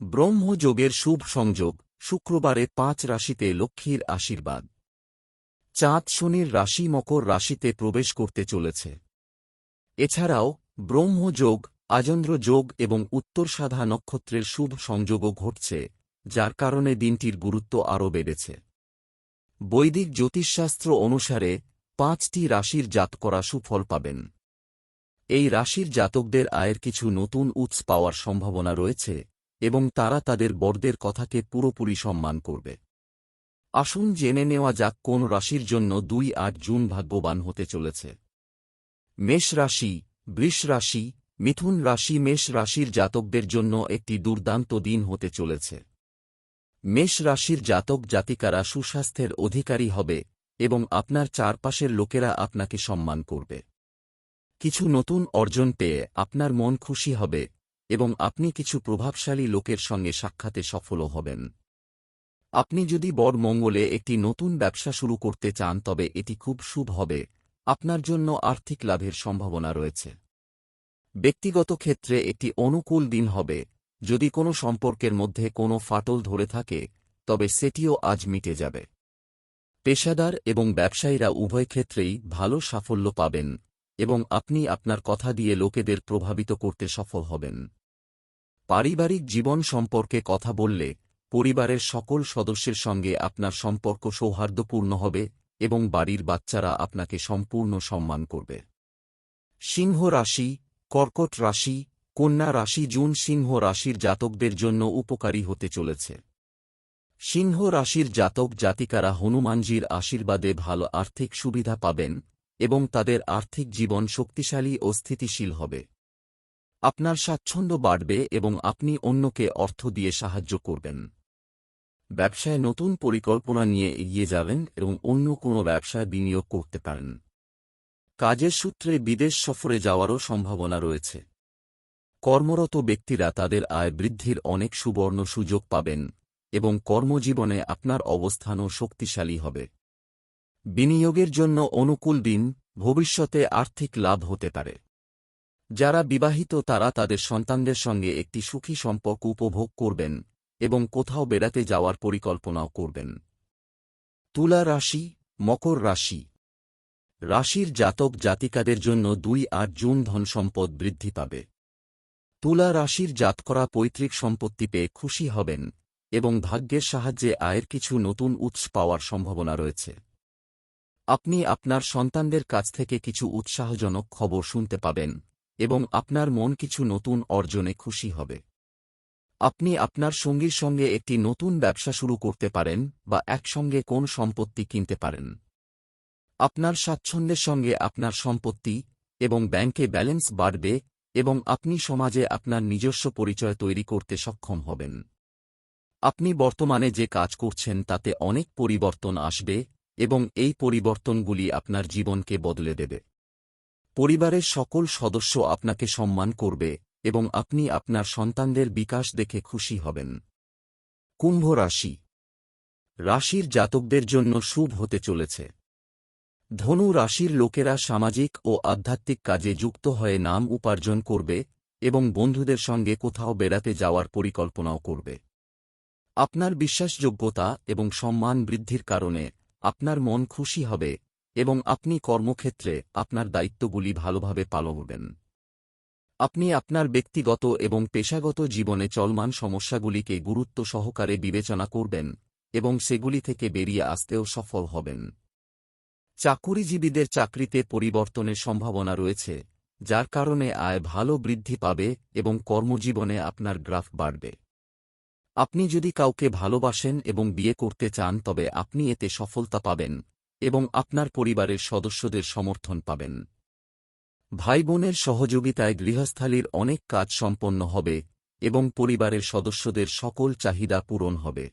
ব্রহ্মযোগের শুভ সংযোগ, শুক্রবারে পাঁচ রাশিতে লক্ষ্মীর আশীর্বাদ। চাঁদ শনির রাশি মকর রাশিতে প্রবেশ করতে চলেছে। এছাড়াও, ব্রহ্মযোগ, আজন্দ্র যোগ এবং উত্তর সাধা নক্ষত্রের শুভ সংযোগও ঘটছে, যার কারণে দিনটির গুরুত্ব আরও বেড়েছে। বৈদিক জ্যোতিষশাস্ত্র অনুসারে, পাঁচটি রাশির জাত করা সুফল পাবেন। এই রাশির জাতকদের আয়ের কিছু নতুন উৎস পাওয়ার সম্ভাবনা রয়েছে। এবং তারা তাদের বর্দের কথাকে পুরোপুরি সম্মান করবে। আসুন জেনে নেওয়া যাক কোন রাশির জন্য দুই আট জুন ভাগ্যবান হতে চলেছে। মেষ রাশি, বৃষ রাশি, মিথুন রাশি মেষ রাশির জাতকদের জন্য একটি দুর্দান্ত দিন হতে চলেছে। মেষ রাশির জাতক জাতিকারা সুস্বাস্থ্যের অধিকারী হবে এবং আপনার চারপাশের লোকেরা আপনাকে সম্মান করবে। কিছু নতুন অর্জন পেয়ে আপনার মন খুশি হবে এবং আপনি কিছু প্রভাবশালী লোকের সঙ্গে সাক্ষাতে সফলও হবেন। আপনি যদি বড় মঙ্গলে একটি নতুন ব্যবসা শুরু করতে চান, তবে এটি খুব শুভ হবে। আপনার জন্য আর্থিক লাভের সম্ভাবনা রয়েছে। ব্যক্তিগত ক্ষেত্রে একটি অনুকূল দিন হবে। যদি কোনো সম্পর্কের মধ্যে কোনো ফাটল ধরে থাকে, তবে সেটিও আজ মিটে যাবে। পেশাদার এবং ব্যবসায়ীরা উভয় ক্ষেত্রেই ভালো সাফল্য পাবেন এবং আপনি আপনার কথা দিয়ে লোকেদের প্রভাবিত করতে সফল হবেন। পারিবারিক জীবন সম্পর্কে কথা বললে পরিবারের সকল সদস্যের সঙ্গে আপনার সম্পর্ক সৌহার্দ্যপূর্ণ হবে এবং বাড়ির বাচ্চারা আপনাকে সম্পূর্ণ সম্মান করবে। সিংহ রাশি, কর্কট রাশি, কন্যা রাশি জুন সিংহ রাশির জাতকদের জন্য উপকারী হতে চলেছে। সিংহ রাশির জাতক জাতিকারা হনুমানজির আশীর্বাদে ভালো আর্থিক সুবিধা পাবেন এবং তাদের আর্থিক জীবন শক্তিশালী ও স্থিতিশীল হবে। আপনার স্বাচ্ছন্দ্য বাড়বে এবং আপনি অন্যকে অর্থ দিয়ে সাহায্য করবেন। ব্যবসায় নতুন পরিকল্পনা নিয়ে এগিয়ে যাবেন এবং অন্য কোনো ব্যবসায় বিনিয়োগ করতে পারেন। কাজের সূত্রে বিদেশ সফরে যাওয়ারও সম্ভাবনা রয়েছে। কর্মরত ব্যক্তিরা তাদের আয় বৃদ্ধির অনেক সুবর্ণ সুযোগ পাবেন এবং কর্মজীবনে আপনার অবস্থানও শক্তিশালী হবে। বিনিয়োগের জন্য অনুকূল দিন, ভবিষ্যতে আর্থিক লাভ হতে পারে। যারা বিবাহিত তারা তাদের সন্তানদের সঙ্গে একটি সুখী সম্পর্ক উপভোগ করবেন এবং কোথাও বেড়াতে যাওয়ার পরিকল্পনাও করবেন। তুলা রাশি, মকর রাশি। রাশির জাতক জাতিকাদের জন্য দুই আট জুন ধনসম্পদ বৃদ্ধি পাবে। তুলা রাশির জাতকরা পৈতৃক সম্পত্তি পেয়ে খুশি হবেন এবং ভাগ্যের সাহায্যে আয়ের কিছু নতুন উৎস পাওয়ার সম্ভাবনা রয়েছে। আপনি আপনার সন্তানদের কাছ থেকে কিছু উৎসাহজনক খবর শুনতে পাবেন। এবং আপনার মন কিছু নতুন অর্জনে খুশি হবে। আপনি আপনার সঙ্গীর সঙ্গে একটি নতুন ব্যবসা শুরু করতে পারেন বা একসঙ্গে কোন সম্পত্তি কিনতে পারেন। আপনার স্বাচ্ছন্দ্যের সঙ্গে আপনার সম্পত্তি এবং ব্যাংকে ব্যালেন্স বাড়বে এবং আপনি সমাজে আপনার নিজস্ব পরিচয় তৈরি করতে সক্ষম হবেন। আপনি বর্তমানে যে কাজ করছেন তাতে অনেক পরিবর্তন আসবে এবং এই পরিবর্তনগুলি আপনার জীবনকে বদলে দেবে। পরিবারের সকল সদস্য আপনাকে সম্মান করবে এবং আপনি আপনার সন্তানদের বিকাশ দেখে খুশি হবেন। কুম্ভ রাশি। রাশির জাতকদের জন্য শুভ হতে চলেছে। ধনু রাশির লোকেরা সামাজিক ও আধ্যাত্মিক কাজে যুক্ত হয়ে নাম উপার্জন করবে এবং বন্ধুদের সঙ্গে কোথাও বেড়াতে যাওয়ার পরিকল্পনাও করবে। আপনার বিশ্বাসযোগ্যতা এবং সম্মান বৃদ্ধির কারণে আপনার মন খুশি হবে এবং আপনি কর্মক্ষেত্রে আপনার দায়িত্বগুলি ভালোভাবে পালন করবেন আপনি আপনার ব্যক্তিগত এবং পেশাগত জীবনে চলমান সমস্যাগুলিকে গুরুত্ব সহকারে বিবেচনা করবেন এবং সেগুলি থেকে বেরিয়ে আসতেও সফল হবেন। চাকুরিজীবীদের চাকরিতে পরিবর্তনের সম্ভাবনা রয়েছে, যার কারণে আয় ভালো বৃদ্ধি পাবে এবং কর্মজীবনে আপনার গ্রাফ বাড়বে। আপনি যদি কাউকে ভালোবাসেন এবং বিয়ে করতে চান, তবে আপনি এতে সফলতা পাবেন। এবং আপনার পরিবারের সদস্যদের সমর্থন পাবেন। ভাই বোনের সহযোগিতায় গৃহস্থালীর অনেক কাজ সম্পন্ন হবে এবং পরিবারের সদস্যদের সকল চাহিদা পূরণ হবে।